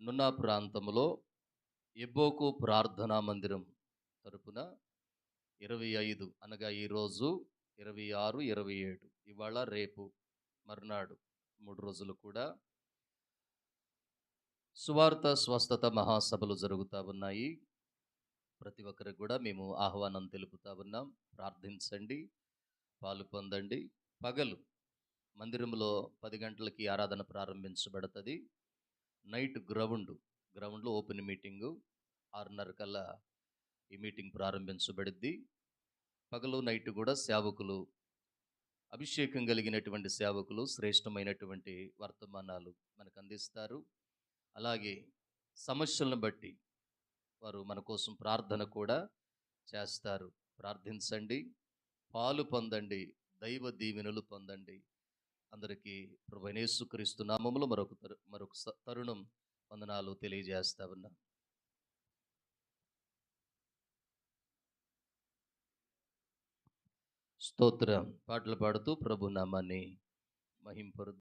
నున్నా ప్రాంతంలో ఎబోకు ప్రార్థనా మందిరం తరపున ఇరవై ఐదు అనగా ఈరోజు ఇరవై ఆరు ఇరవై ఏడు. ఇవాళ రేపు మర్నాడు మూడు రోజులు కూడా సువార్త స్వస్థత మహాసభలు జరుగుతూ ఉన్నాయి. ప్రతి ఒక్కరికి కూడా మేము ఆహ్వానం తెలుపుతా ఉన్నాం. ప్రార్థించండి పాలు పొందండి. పగలు మందిరంలో పది గంటలకి ఆరాధన ప్రారంభించబడుతుంది. నైట్ గ్రౌండ్ గ్రౌండ్లో ఓపెన్ మీటింగు. ఆరున్నర కల్లా ఈ మీటింగ్ ప్రారంభించబడిద్ది. పగలు నైట్ కూడా సేవకులు అభిషేకం కలిగినటువంటి సేవకులు శ్రేష్టమైనటువంటి వర్తమానాలు మనకు అందిస్తారు. అలాగే సమస్యలను బట్టి వారు మన కోసం ప్రార్థన కూడా చేస్తారు. ప్రార్థించండి. పాలు పొందండి. దైవ దీవెనలు పొందండి. అందరికీ ప్రభనేసుక్రీస్తు నామములు మరొక తరు- మరొక స- తరుణం వందనాలు తెలియజేస్తా ఉన్నా. స్తోత్రం. పాటలు పాడుతూ ప్రభు నామాన్ని మహింపరు